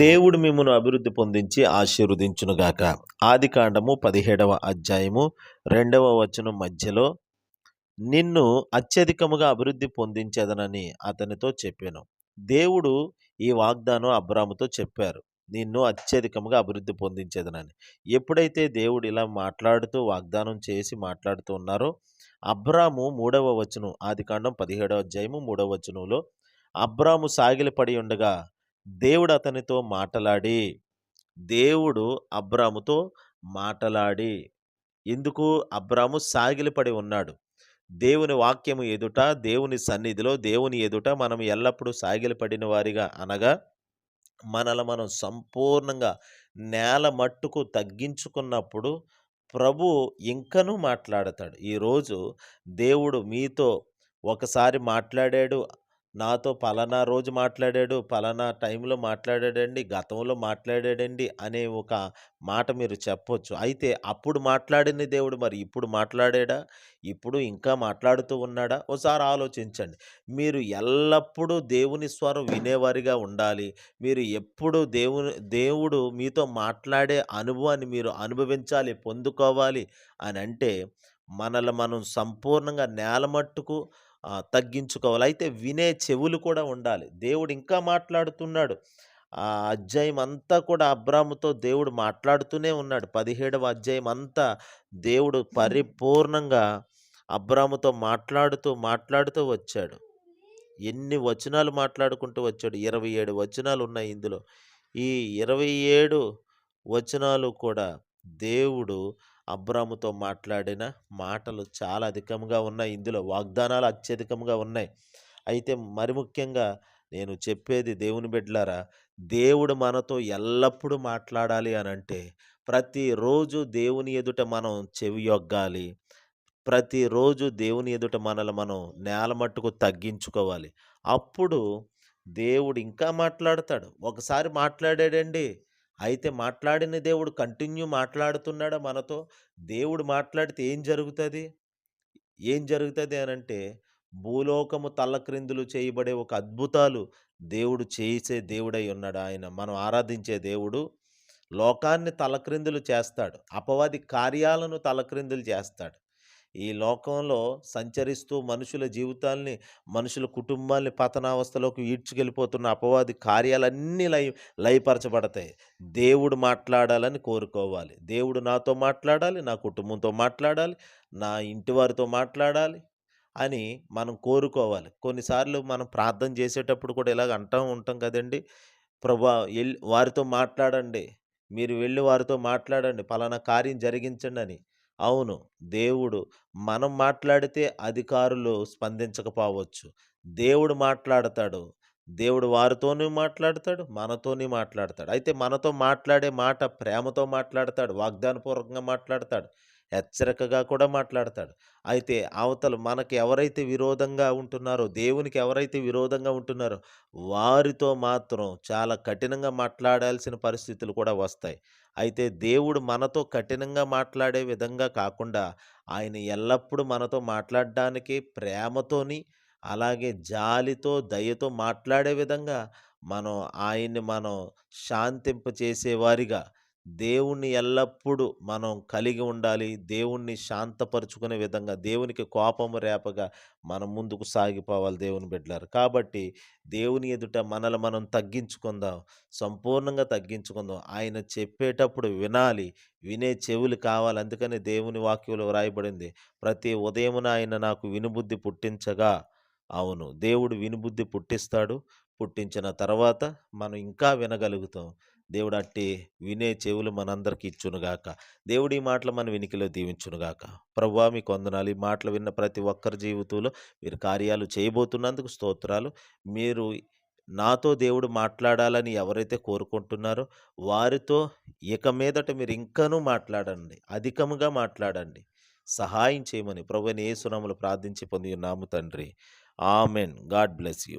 దేవుడు మిమ్మను అభివృద్ధి పొందించి ఆశీర్వదించునుగాక. ఆది కాండము పదిహేడవ అధ్యాయము రెండవ వచనం మధ్యలో నిన్ను అత్యధికముగా అభివృద్ధి పొందించేదనని అతనితో చెప్పాను. దేవుడు ఈ వాగ్దానం అబ్రాముతో చెప్పారు. నిన్ను అత్యధికముగా అభివృద్ధి పొందించేదనని. ఎప్పుడైతే దేవుడు ఇలా మాట్లాడుతూ వాగ్దానం చేసి మాట్లాడుతూ ఉన్నారో అబ్రాము మూడవ వచనం ఆది కాండం పదిహేడవ అధ్యాయము మూడవ వచనంలో అబ్రాము సాగిలపడి ఉండగా దేవుడు అతనితో మాటలాడి దేవుడు అబ్రాముతో మాటలాడి. ఎందుకు? అబ్రాము సాగిలిపడి ఉన్నాడు. దేవుని వాక్యము ఎదుట దేవుని సన్నిధిలో దేవుని ఎదుట మనం ఎల్లప్పుడూ సాగిలిపడిన వారిగా అనగా మనల మనం సంపూర్ణంగా నేల మట్టుకు తగ్గించుకున్నప్పుడు ప్రభు ఇంకనూ మాట్లాడతాడు. ఈరోజు దేవుడు మీతో ఒకసారి మాట్లాడాడు. నాతో పలానా రోజు మాట్లాడాడు పలానా టైంలో మాట్లాడాడండి గతంలో మాట్లాడాడండి అనే ఒక మాట మీరు చెప్పొచ్చు. అయితే అప్పుడు మాట్లాడిన దేవుడు మరి ఇప్పుడు మాట్లాడాడా? ఇప్పుడు ఇంకా మాట్లాడుతూ ఉన్నాడా? ఒకసారి ఆలోచించండి. మీరు ఎల్లప్పుడూ దేవుని స్వరం వినేవారిగా ఉండాలి. మీరు ఎప్పుడు దేవుని దేవుడు మీతో మాట్లాడే అనుభవాన్ని మీరు అనుభవించాలి పొందుకోవాలి అని అంటే మనల్ని మనం సంపూర్ణంగా నేల మట్టుకు ఆ, తగ్గించుకోవాలి. అయితే వినే చెవులు కూడా ఉండాలి. దేవుడు ఇంకా మాట్లాడుతున్నాడు. ఆ అధ్యాయం అంతా కూడా అబ్రాముతో దేవుడు మాట్లాడుతూనే ఉన్నాడు. పదిహేడవ అధ్యాయం అంతా దేవుడు పరిపూర్ణంగా అబ్రాముతో మాట్లాడుతూ మాట్లాడుతూ వచ్చాడు. ఎన్ని వచనాలు మాట్లాడుకుంటూ వచ్చాడు? ఇరవై ఏడు వచనాలు ఉన్నాయి ఇందులో. ఈ ఇరవై ఏడు వచనాలు కూడా దేవుడు అబ్రాముతో మాట్లాడిన మాటలు చాలా అధికంగా ఉన్నాయి. ఇందులో వాగ్దానాలు అత్యధికంగా ఉన్నాయి. అయితే మరి ముఖ్యంగా నేను చెప్పేది దేవుని బిడ్డలారా దేవుడు మనతో ఎల్లప్పుడూ మాట్లాడాలి అని అంటే ప్రతిరోజు దేవుని ఎదుట మనం చెవి యొగ్గాలి. ప్రతిరోజు దేవుని ఎదుట మనల్ని మనం నేల మట్టుకు తగ్గించుకోవాలి. అప్పుడు దేవుడు ఇంకా మాట్లాడతాడు. ఒకసారి మాట్లాడాడండి అయితే మాట్లాడిన దేవుడు కంటిన్యూ మాట్లాడుతున్నాడా మనతో? దేవుడు మాట్లాడితే ఏం జరుగుతుంది? ఏం జరుగుతుంది అని అంటే భూలోకము తల్లక్రిందులు చేయబడే ఒక అద్భుతాలు దేవుడు చేసే దేవుడై ఉన్నాడు ఆయన. మనం ఆరాధించే దేవుడు లోకాన్ని తలక్రిందులు చేస్తాడు. అపవాది కార్యాలను తలక్రిందులు చేస్తాడు. ఈ లోకంలో సంచరిస్తూ మనుషుల జీవితాల్ని మనుషుల కుటుంబాల్ని పతనావస్థలోకి ఈడ్చుకెళ్ళిపోతున్న అపవాది కార్యాలన్నీ లయ లయపరచబడతాయి. దేవుడు మాట్లాడాలని కోరుకోవాలి. దేవుడు నాతో మాట్లాడాలి నా కుటుంబంతో మాట్లాడాలి నా ఇంటి వారితో మాట్లాడాలి అని మనం కోరుకోవాలి. కొన్నిసార్లు మనం ప్రార్థన చేసేటప్పుడు కూడా ఇలాగ అంటూ ఉంటాం కదండి ప్రభా వెళ్ళి వారితో మాట్లాడండి మీరు వెళ్ళి వారితో మాట్లాడండి పలానా కార్యం జరిగించండి అని. అవును. దేవుడు మనం మాట్లాడితే అధికారులు స్పందించకపోవచ్చు. దేవుడు మాట్లాడతాడు. దేవుడు వారితోనే మాట్లాడతాడు మనతోనే మాట్లాడతాడు. అయితే మనతో మాట్లాడే మాట ప్రేమతో మాట్లాడతాడు వాగ్దానపూర్వకంగా మాట్లాడతాడు. హెచ్చరికగా కూడా మాట్లాడతాడు. అయితే అవతలు మనకి ఎవరైతే విరోధంగా ఉంటున్నారో దేవునికి ఎవరైతే విరోధంగా ఉంటున్నారో వారితో మాత్రం చాలా కఠినంగా మాట్లాడాల్సిన పరిస్థితులు కూడా వస్తాయి. అయితే దేవుడు మనతో కఠినంగా మాట్లాడే విధంగా కాకుండా ఆయన ఎల్లప్పుడూ మనతో మాట్లాడడానికి ప్రేమతోని అలాగే జాలితో దయతో మాట్లాడే విధంగా మనం ఆయన్ని మనం శాంతింపచేసేవారిగా దేవుణ్ణి ఎల్లప్పుడూ మనం కలిగి ఉండాలి. దేవుణ్ణి శాంతపరుచుకునే విధంగా దేవునికి కోపము రేపగా మనం ముందుకు సాగిపోవాలి దేవుని బిడ్డలారు. కాబట్టి దేవుని ఎదుట మనల్ని మనం తగ్గించుకుందాం. సంపూర్ణంగా తగ్గించుకుందాం. ఆయన చెప్పేటప్పుడు వినాలి. వినే చెవులు కావాలి. అందుకని దేవుని వాక్యంలో వ్రాయబడింది ప్రతి ఉదయమున ఆయన నాకు వినుబుద్ధి పుట్టించగా అవును దేవుడు వినుబుద్ధి పుట్టిస్తాడు. పుట్టించిన తర్వాత మనం ఇంకా వినగలుగుతాం. దేవుడు అట్టి వినే చెవులు మనందరికి ఇచ్చునుగాక. దేవుడి మాటలు మన వినికిలో దీవించునుగాక. ప్రభా మీకు వందనాలు. ఈ మాటలు విన్న ప్రతి ఒక్కరి జీవితంలో మీరు కార్యాలు చేయబోతున్నందుకు స్తోత్రాలు. మీరు నాతో దేవుడు మాట్లాడాలని ఎవరైతే కోరుకుంటున్నారో వారితో ఇక మీదట మీరు ఇంకనూ మాట్లాడండి. అధికముగా మాట్లాడండి. సహాయం చేయమని ప్రభు యేసునామలు ప్రార్థించి పొంది ఉన్నాము తండ్రి. ఆమెన్. God bless you.